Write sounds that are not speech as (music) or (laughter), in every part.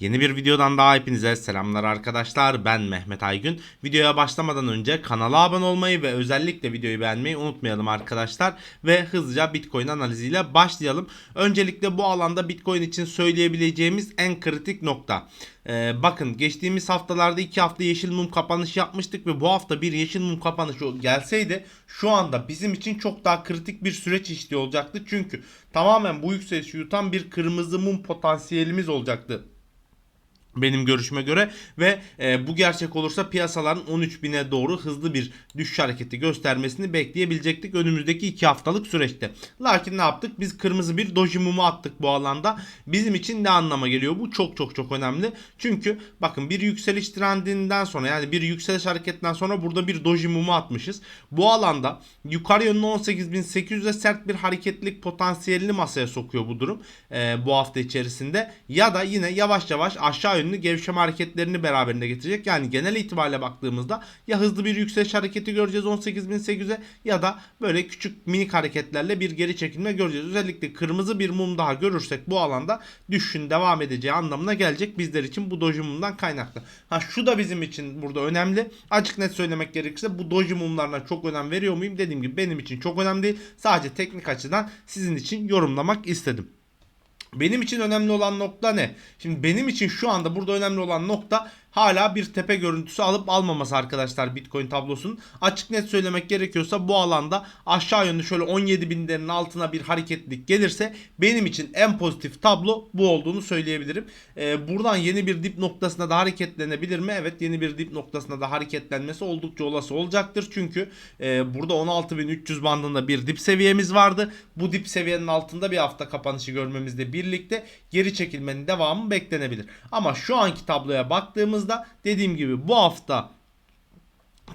Yeni bir videodan daha hepinize selamlar arkadaşlar. Ben Mehmet Aygün. Videoya başlamadan önce kanala abone olmayı ve özellikle videoyu beğenmeyi unutmayalım arkadaşlar. Ve hızlıca Bitcoin analiziyle başlayalım. Öncelikle bu alanda Bitcoin için söyleyebileceğimiz en kritik nokta. Ee, bakın geçtiğimiz haftalarda iki hafta yeşil mum kapanışı yapmıştık ve bu hafta bir yeşil mum kapanışı gelseydi şu anda bizim için çok daha kritik bir süreç işliyor olacaktı. Çünkü tamamen bu yükselişi yutan bir kırmızı mum potansiyelimiz olacaktı benim görüşüme göre ve e, bu gerçek olursa piyasaların 13.000'e doğru hızlı bir düşüş hareketi göstermesini bekleyebilecektik önümüzdeki 2 haftalık süreçte. Lakin ne yaptık? Biz kırmızı bir doji mumu attık bu alanda. Bizim için ne anlama geliyor bu? Çok çok çok önemli. Çünkü bakın bir yükseliş trendinden sonra yani bir yükseliş hareketinden sonra burada bir doji mumu atmışız. Bu alanda yukarı yönlü 18.800'e sert bir hareketlilik potansiyelini masaya sokuyor bu durum. E, bu hafta içerisinde ya da yine yavaş yavaş aşağı yönlü gevşeme hareketlerini beraberinde getirecek. Yani genel itibariyle baktığımızda ya hızlı bir yükseliş hareketi göreceğiz 18.800'e ya da böyle küçük minik hareketlerle bir geri çekilme göreceğiz. Özellikle kırmızı bir mum daha görürsek bu alanda düşüşün devam edeceği anlamına gelecek bizler için bu doji mumdan kaynaklı. Ha şu da bizim için burada önemli. Açık net söylemek gerekirse bu doji mumlarına çok önem veriyor muyum? Dediğim gibi benim için çok önemli değil. Sadece teknik açıdan sizin için yorumlamak istedim. Benim için önemli olan nokta ne? Şimdi benim için şu anda burada önemli olan nokta hala bir tepe görüntüsü alıp almaması arkadaşlar Bitcoin tablosunun. Açık net söylemek gerekiyorsa bu alanda aşağı yönlü şöyle 17 binlerin altına bir hareketlilik gelirse benim için en pozitif tablo bu olduğunu söyleyebilirim. Ee, buradan yeni bir dip noktasına da hareketlenebilir mi? Evet yeni bir dip noktasına da hareketlenmesi oldukça olası olacaktır. Çünkü e, burada 16.300 bandında bir dip seviyemiz vardı. Bu dip seviyenin altında bir hafta kapanışı görmemizle birlikte geri çekilmenin devamı beklenebilir. Ama şu anki tabloya baktığımızda dediğim gibi bu hafta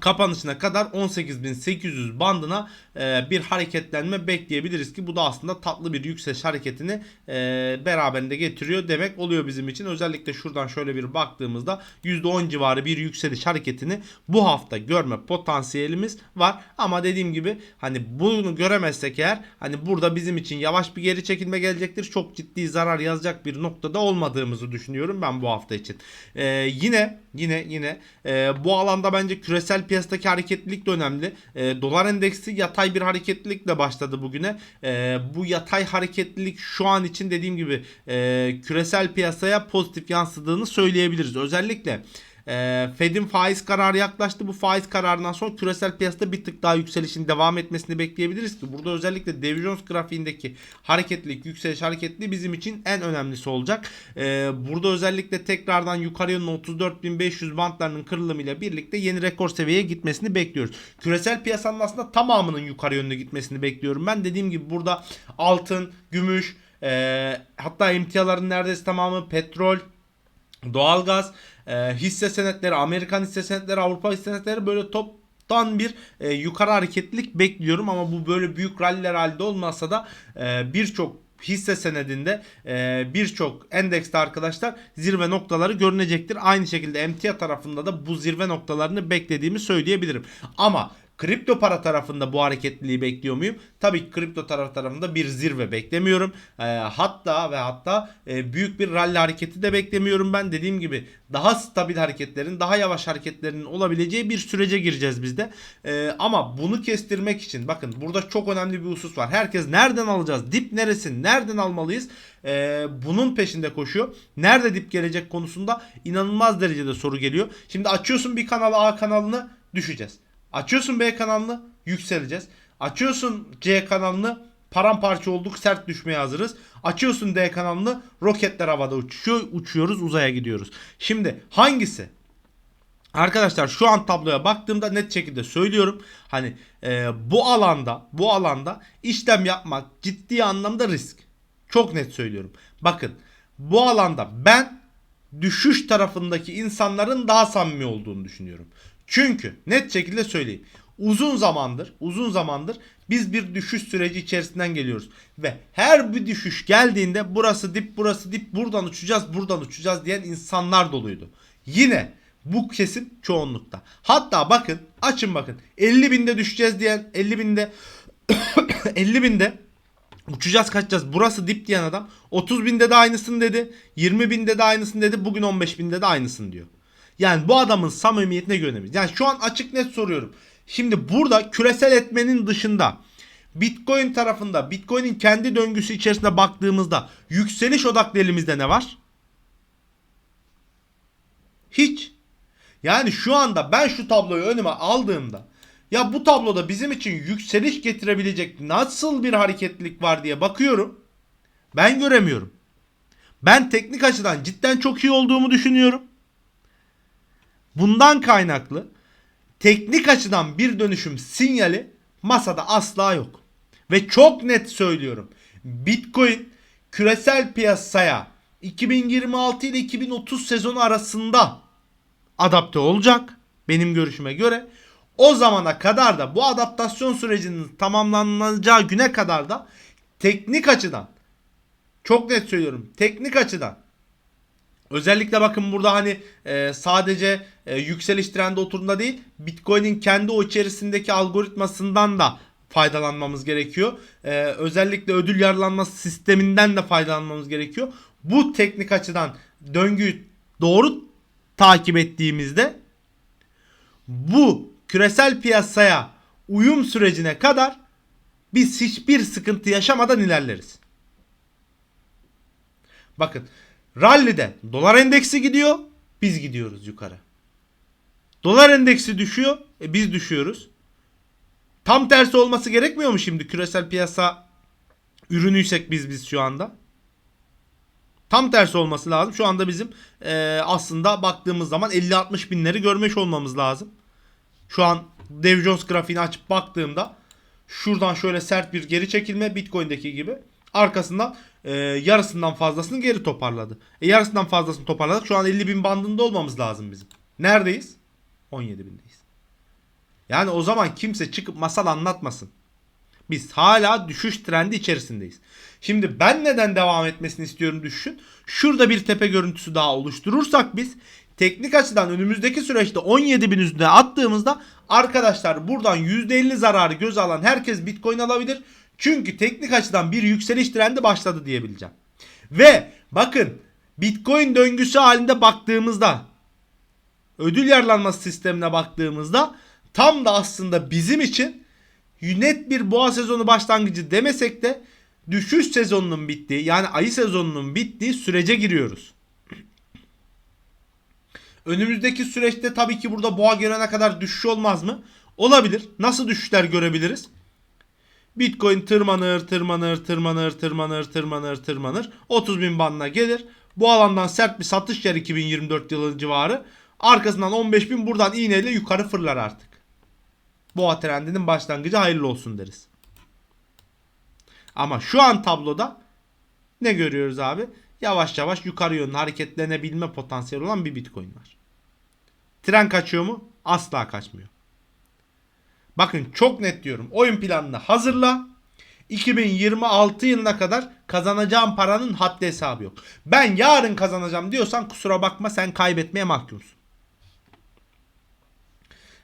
kapanışına kadar 18.800 bandına e, bir hareketlenme bekleyebiliriz ki bu da aslında tatlı bir yükseliş hareketini e, beraberinde getiriyor demek oluyor bizim için. Özellikle şuradan şöyle bir baktığımızda %10 civarı bir yükseliş hareketini bu hafta görme potansiyelimiz var. Ama dediğim gibi hani bunu göremezsek eğer hani burada bizim için yavaş bir geri çekilme gelecektir. Çok ciddi zarar yazacak bir noktada olmadığımızı düşünüyorum ben bu hafta için. E, yine yine yine bu alanda bence küresel piyasadaki hareketlilik de önemli. E, dolar endeksi yatay bir hareketlilikle başladı bugüne. E, bu yatay hareketlilik şu an için dediğim gibi e, küresel piyasaya pozitif yansıdığını söyleyebiliriz. Özellikle e, Fed'in faiz kararı yaklaştı. Bu faiz kararından sonra küresel piyasada bir tık daha yükselişin devam etmesini bekleyebiliriz ki burada özellikle Dow Jones grafiğindeki hareketlilik, yükseliş hareketli bizim için en önemlisi olacak. E, burada özellikle tekrardan yukarı yönlü 34.500 bantlarının kırılımıyla birlikte yeni rekor seviyeye gitmesini bekliyoruz. Küresel piyasanın aslında tamamının yukarı yönlü gitmesini bekliyorum. Ben dediğim gibi burada altın, gümüş, e, hatta emtiaların neredeyse tamamı petrol, doğalgaz, e, hisse senetleri, Amerikan hisse senetleri, Avrupa hisse senetleri böyle toptan bir e, yukarı hareketlilik bekliyorum ama bu böyle büyük ralliler halinde olmasa da e, birçok hisse senedinde e, birçok endekste arkadaşlar zirve noktaları görünecektir. Aynı şekilde emtia tarafında da bu zirve noktalarını beklediğimi söyleyebilirim. Ama Kripto para tarafında bu hareketliliği bekliyor muyum? Tabii ki kripto taraf tarafında bir zirve beklemiyorum. E, hatta ve hatta e, büyük bir rally hareketi de beklemiyorum ben. Dediğim gibi daha stabil hareketlerin, daha yavaş hareketlerin olabileceği bir sürece gireceğiz biz de. E, ama bunu kestirmek için bakın burada çok önemli bir husus var. Herkes nereden alacağız? Dip neresi? Nereden almalıyız? E, bunun peşinde koşuyor. Nerede dip gelecek konusunda inanılmaz derecede soru geliyor. Şimdi açıyorsun bir kanalı A kanalını düşeceğiz. Açıyorsun B kanalını yükseleceğiz. Açıyorsun C kanalını paramparça olduk sert düşmeye hazırız. Açıyorsun D kanalını roketler havada uçuyor uçuyoruz uzaya gidiyoruz. Şimdi hangisi? Arkadaşlar şu an tabloya baktığımda net şekilde söylüyorum. Hani e, bu alanda bu alanda işlem yapmak ciddi anlamda risk. Çok net söylüyorum. Bakın bu alanda ben düşüş tarafındaki insanların daha samimi olduğunu düşünüyorum. Çünkü net şekilde söyleyeyim. Uzun zamandır, uzun zamandır biz bir düşüş süreci içerisinden geliyoruz. Ve her bir düşüş geldiğinde burası dip, burası dip, buradan uçacağız, buradan uçacağız diyen insanlar doluydu. Yine bu kesim çoğunlukta. Hatta bakın, açın bakın. 50 binde düşeceğiz diyen, 50 binde (coughs) 50 binde Uçacağız kaçacağız. Burası dip diyen adam 30 binde de aynısını dedi. 20 binde de aynısını dedi. Bugün 15 binde de aynısını diyor. Yani bu adamın samimiyetine güvenemeyiz. Yani şu an açık net soruyorum. Şimdi burada küresel etmenin dışında Bitcoin tarafında Bitcoin'in kendi döngüsü içerisinde baktığımızda yükseliş odaklı elimizde ne var? Hiç. Yani şu anda ben şu tabloyu önüme aldığımda ya bu tabloda bizim için yükseliş getirebilecek nasıl bir hareketlilik var diye bakıyorum. Ben göremiyorum. Ben teknik açıdan cidden çok iyi olduğumu düşünüyorum. Bundan kaynaklı teknik açıdan bir dönüşüm sinyali masada asla yok. Ve çok net söylüyorum. Bitcoin küresel piyasaya 2026 ile 2030 sezonu arasında adapte olacak benim görüşüme göre. O zamana kadar da bu adaptasyon sürecinin tamamlanacağı güne kadar da teknik açıdan çok net söylüyorum. Teknik açıdan özellikle bakın burada hani e, sadece e, yükseliş trendi oturumda değil Bitcoin'in kendi o içerisindeki algoritmasından da faydalanmamız gerekiyor. E, özellikle ödül yararlanması sisteminden de faydalanmamız gerekiyor. Bu teknik açıdan döngüyü doğru takip ettiğimizde bu küresel piyasaya uyum sürecine kadar biz hiçbir sıkıntı yaşamadan ilerleriz. Bakın rallide dolar endeksi gidiyor biz gidiyoruz yukarı. Dolar endeksi düşüyor e biz düşüyoruz. Tam tersi olması gerekmiyor mu şimdi küresel piyasa ürünüysek biz biz şu anda? Tam tersi olması lazım. Şu anda bizim e, aslında baktığımız zaman 50-60 binleri görmüş olmamız lazım. Şu an Dow Jones grafiğini açıp baktığımda şuradan şöyle sert bir geri çekilme Bitcoin'deki gibi. Arkasından e, yarısından fazlasını geri toparladı. E, yarısından fazlasını toparladık. Şu an 50 bin bandında olmamız lazım bizim. Neredeyiz? 17 bindeyiz. Yani o zaman kimse çıkıp masal anlatmasın. Biz hala düşüş trendi içerisindeyiz. Şimdi ben neden devam etmesini istiyorum düşüşün? Şurada bir tepe görüntüsü daha oluşturursak biz teknik açıdan önümüzdeki süreçte 17 bin üstüne attığımızda arkadaşlar buradan %50 zararı göze alan herkes Bitcoin alabilir. Çünkü teknik açıdan bir yükseliş trendi başladı diyebileceğim. Ve bakın Bitcoin döngüsü halinde baktığımızda ödül yararlanması sistemine baktığımızda tam da aslında bizim için net bir boğa sezonu başlangıcı demesek de düşüş sezonunun bittiği yani ayı sezonunun bittiği sürece giriyoruz. Önümüzdeki süreçte tabii ki burada boğa görene kadar düşüş olmaz mı? Olabilir. Nasıl düşüşler görebiliriz? Bitcoin tırmanır, tırmanır, tırmanır, tırmanır, tırmanır, tırmanır. 30 bin bandına gelir. Bu alandan sert bir satış yer 2024 yılı civarı. Arkasından 15 bin buradan iğneyle yukarı fırlar artık. Boğa trendinin başlangıcı hayırlı olsun deriz. Ama şu an tabloda ne görüyoruz abi? Yavaş yavaş yukarı yönlü hareketlenebilme potansiyeli olan bir Bitcoin var. Tren kaçıyor mu? Asla kaçmıyor. Bakın çok net diyorum. Oyun planını hazırla. 2026 yılına kadar kazanacağım paranın haddi hesabı yok. Ben yarın kazanacağım diyorsan kusura bakma sen kaybetmeye mahkumsun.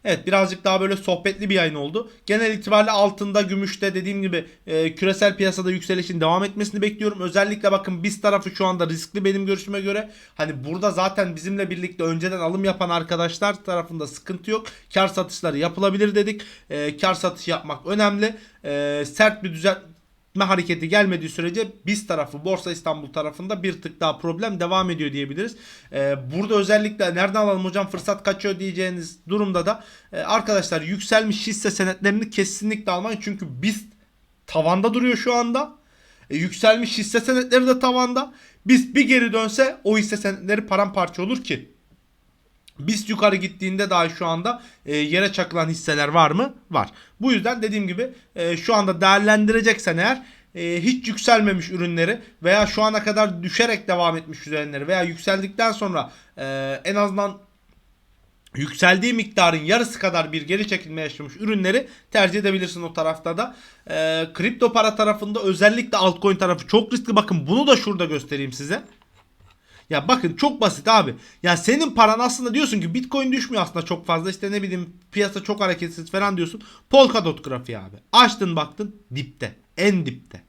Evet birazcık daha böyle sohbetli bir yayın oldu. Genel itibariyle altında, gümüşte dediğim gibi e, küresel piyasada yükselişin devam etmesini bekliyorum. Özellikle bakın biz tarafı şu anda riskli benim görüşüme göre. Hani burada zaten bizimle birlikte önceden alım yapan arkadaşlar tarafında sıkıntı yok. Kar satışları yapılabilir dedik. E, kar satış yapmak önemli. E, sert bir düzen hareketi gelmediği sürece biz tarafı Borsa İstanbul tarafında bir tık daha problem devam ediyor diyebiliriz. Ee, burada özellikle nereden alalım hocam fırsat kaçıyor diyeceğiniz durumda da e, arkadaşlar yükselmiş hisse senetlerini kesinlikle almayın. Çünkü biz tavanda duruyor şu anda. E, yükselmiş hisse senetleri de tavanda. Biz bir geri dönse o hisse senetleri paramparça olur ki. BIST yukarı gittiğinde daha şu anda e, yere çakılan hisseler var mı? Var. Bu yüzden dediğim gibi e, şu anda değerlendireceksen eğer e, hiç yükselmemiş ürünleri veya şu ana kadar düşerek devam etmiş ürünleri veya yükseldikten sonra e, en azından yükseldiği miktarın yarısı kadar bir geri çekilme yaşamış ürünleri tercih edebilirsin o tarafta da. E, kripto para tarafında özellikle altcoin tarafı çok riskli. Bakın bunu da şurada göstereyim size. Ya bakın çok basit abi. Ya senin paran aslında diyorsun ki Bitcoin düşmüyor aslında çok fazla. İşte ne bileyim piyasa çok hareketsiz falan diyorsun. Polkadot grafiği abi. Açtın baktın dipte. En dipte.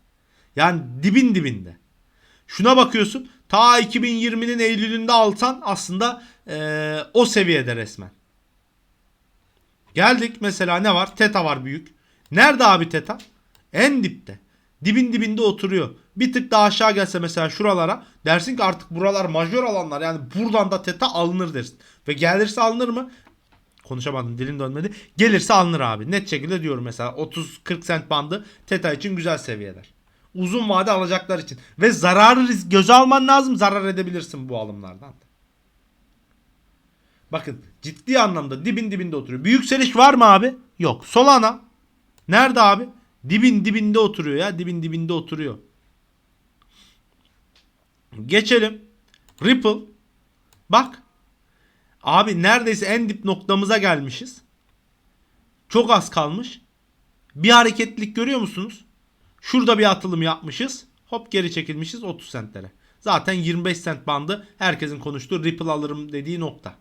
Yani dibin dibinde. Şuna bakıyorsun. Ta 2020'nin Eylül'ünde alsan aslında eee, o seviyede resmen. Geldik mesela ne var? Teta var büyük. Nerede abi Teta? En dipte. Dibin dibinde oturuyor. Bir tık daha aşağı gelse mesela şuralara dersin ki artık buralar majör alanlar. Yani buradan da Teta alınır dersin. Ve gelirse alınır mı? Konuşamadım dilim dönmedi. Gelirse alınır abi. Net şekilde diyorum mesela 30-40 sent bandı Teta için güzel seviyeler. Uzun vade alacaklar için. Ve zararı göze alman lazım. Zarar edebilirsin bu alımlardan. Bakın ciddi anlamda dibin dibinde oturuyor. Bir yükseliş var mı abi? Yok. Solana. Nerede abi? Dibin dibinde oturuyor ya. Dibin dibinde oturuyor. Geçelim. Ripple. Bak. Abi neredeyse en dip noktamıza gelmişiz. Çok az kalmış. Bir hareketlilik görüyor musunuz? Şurada bir atılım yapmışız. Hop geri çekilmişiz 30 sentlere. Zaten 25 sent bandı herkesin konuştuğu Ripple alırım dediği nokta.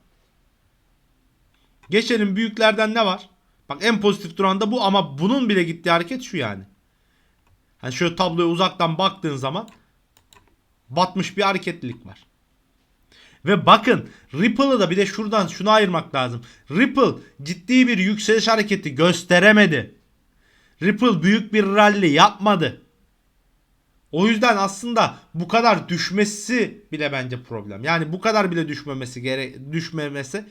Geçelim büyüklerden ne var? Bak en pozitif duran da bu ama bunun bile gittiği hareket şu yani. Hani şöyle tabloya uzaktan baktığın zaman batmış bir hareketlilik var. Ve bakın Ripple'ı da bir de şuradan şunu ayırmak lazım. Ripple ciddi bir yükseliş hareketi gösteremedi. Ripple büyük bir rally yapmadı. O yüzden aslında bu kadar düşmesi bile bence problem. Yani bu kadar bile düşmemesi gere düşmemesi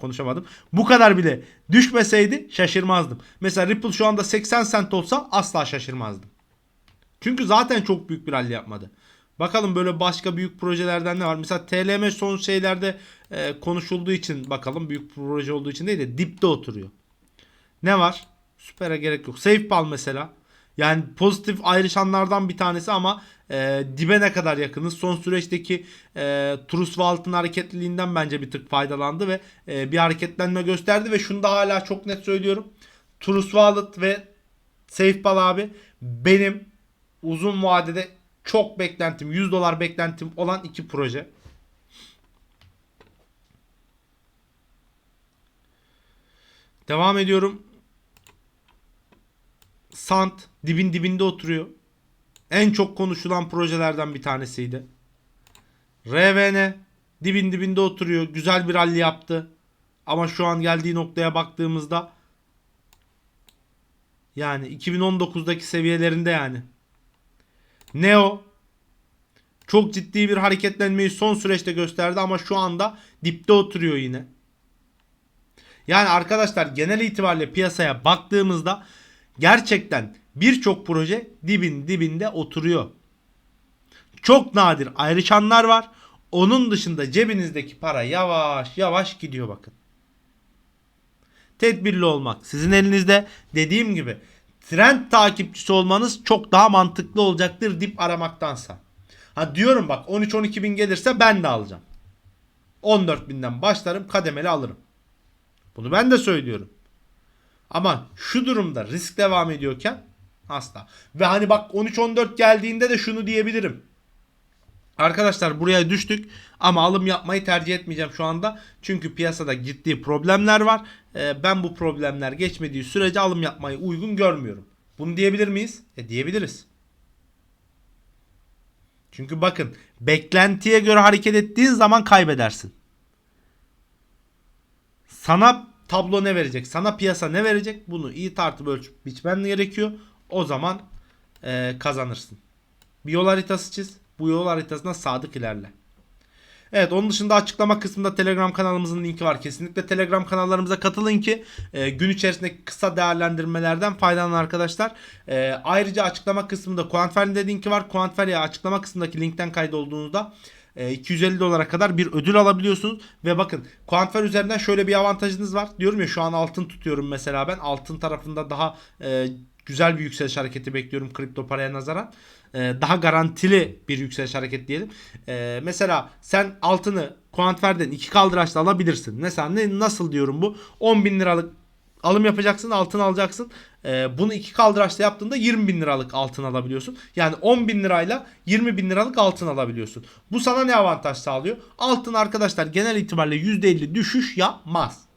konuşamadım. Bu kadar bile düşmeseydi şaşırmazdım. Mesela Ripple şu anda 80 cent olsa asla şaşırmazdım. Çünkü zaten çok büyük bir rally yapmadı. Bakalım böyle başka büyük projelerden ne var? Mesela TLM son şeylerde e, konuşulduğu için bakalım büyük proje olduğu için değil de dipte oturuyor. Ne var? Süper'e gerek yok. SafePal mesela. Yani pozitif ayrışanlardan bir tanesi ama e, dibe ne kadar yakınız. Son süreçteki e, Trust Wallet'ın hareketliliğinden bence bir tık faydalandı ve e, bir hareketlenme gösterdi ve şunu da hala çok net söylüyorum. Trust Wallet ve SafePal abi benim uzun vadede çok beklentim 100 dolar beklentim olan iki proje. Devam ediyorum. Sant dibin dibinde oturuyor. En çok konuşulan projelerden bir tanesiydi. RVN dibin dibinde oturuyor. Güzel bir rally yaptı. Ama şu an geldiği noktaya baktığımızda yani 2019'daki seviyelerinde yani. Neo çok ciddi bir hareketlenmeyi son süreçte gösterdi ama şu anda dipte oturuyor yine. Yani arkadaşlar genel itibariyle piyasaya baktığımızda gerçekten birçok proje dibin dibinde oturuyor. Çok nadir ayrışanlar var. Onun dışında cebinizdeki para yavaş yavaş gidiyor bakın. Tedbirli olmak sizin elinizde. Dediğim gibi trend takipçisi olmanız çok daha mantıklı olacaktır dip aramaktansa. Ha diyorum bak 13-12 bin gelirse ben de alacağım. 14 binden başlarım kademeli alırım. Bunu ben de söylüyorum. Ama şu durumda risk devam ediyorken asla. Ve hani bak 13-14 geldiğinde de şunu diyebilirim. Arkadaşlar buraya düştük ama alım yapmayı tercih etmeyeceğim şu anda. Çünkü piyasada ciddi problemler var. Ee, ben bu problemler geçmediği sürece alım yapmayı uygun görmüyorum. Bunu diyebilir miyiz? E diyebiliriz. Çünkü bakın beklentiye göre hareket ettiğin zaman kaybedersin. Sana tablo ne verecek? Sana piyasa ne verecek? Bunu iyi tartıp ölçüp biçmen gerekiyor. O zaman e, kazanırsın. Bir yol haritası çiz. Bu yol haritasına sadık ilerle. Evet onun dışında açıklama kısmında Telegram kanalımızın linki var. Kesinlikle Telegram kanallarımıza katılın ki e, gün içerisindeki kısa değerlendirmelerden faydalanın arkadaşlar. E, ayrıca açıklama kısmında Quantfer'in de linki var. Quantfer'e açıklama kısmındaki linkten kaydolduğunuzda e, 250 dolara kadar bir ödül alabiliyorsunuz. Ve bakın Quantfer üzerinden şöyle bir avantajınız var. Diyorum ya şu an altın tutuyorum mesela ben. Altın tarafında daha e, güzel bir yükseliş hareketi bekliyorum kripto paraya nazaran. Ee, daha garantili bir yükseliş hareket diyelim. Ee, mesela sen altını Quantfer'den iki kaldıraçla alabilirsin. Mesela ne, nasıl diyorum bu? 10 bin liralık alım yapacaksın altın alacaksın. Ee, bunu iki kaldıraçla yaptığında 20 bin liralık altın alabiliyorsun. Yani 10 bin lirayla 20 bin liralık altın alabiliyorsun. Bu sana ne avantaj sağlıyor? Altın arkadaşlar genel itibariyle %50 düşüş yapmaz.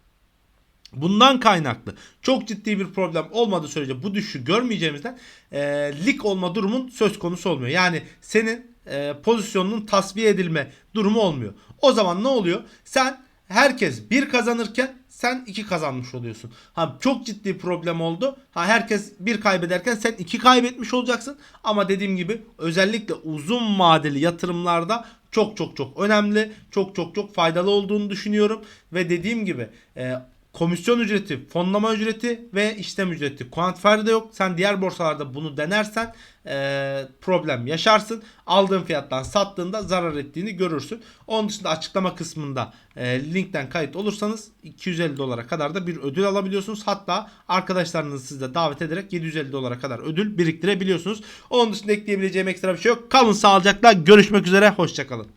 Bundan kaynaklı çok ciddi bir problem olmadığı sürece bu düşüşü görmeyeceğimizden e, lig olma durumun söz konusu olmuyor. Yani senin e, pozisyonunun tasfiye edilme durumu olmuyor. O zaman ne oluyor? Sen herkes bir kazanırken sen iki kazanmış oluyorsun. Ha çok ciddi problem oldu. Ha herkes bir kaybederken sen iki kaybetmiş olacaksın. Ama dediğim gibi özellikle uzun vadeli yatırımlarda çok çok çok önemli. Çok çok çok faydalı olduğunu düşünüyorum ve dediğim gibi e, komisyon ücreti, fonlama ücreti ve işlem ücreti. Quantifier yok. Sen diğer borsalarda bunu denersen e, problem yaşarsın. Aldığın fiyattan sattığında zarar ettiğini görürsün. Onun dışında açıklama kısmında e, linkten kayıt olursanız 250 dolara kadar da bir ödül alabiliyorsunuz. Hatta arkadaşlarınızı siz de davet ederek 750 dolara kadar ödül biriktirebiliyorsunuz. Onun dışında ekleyebileceğim ekstra bir şey yok. Kalın sağlıcakla görüşmek üzere. Hoşçakalın.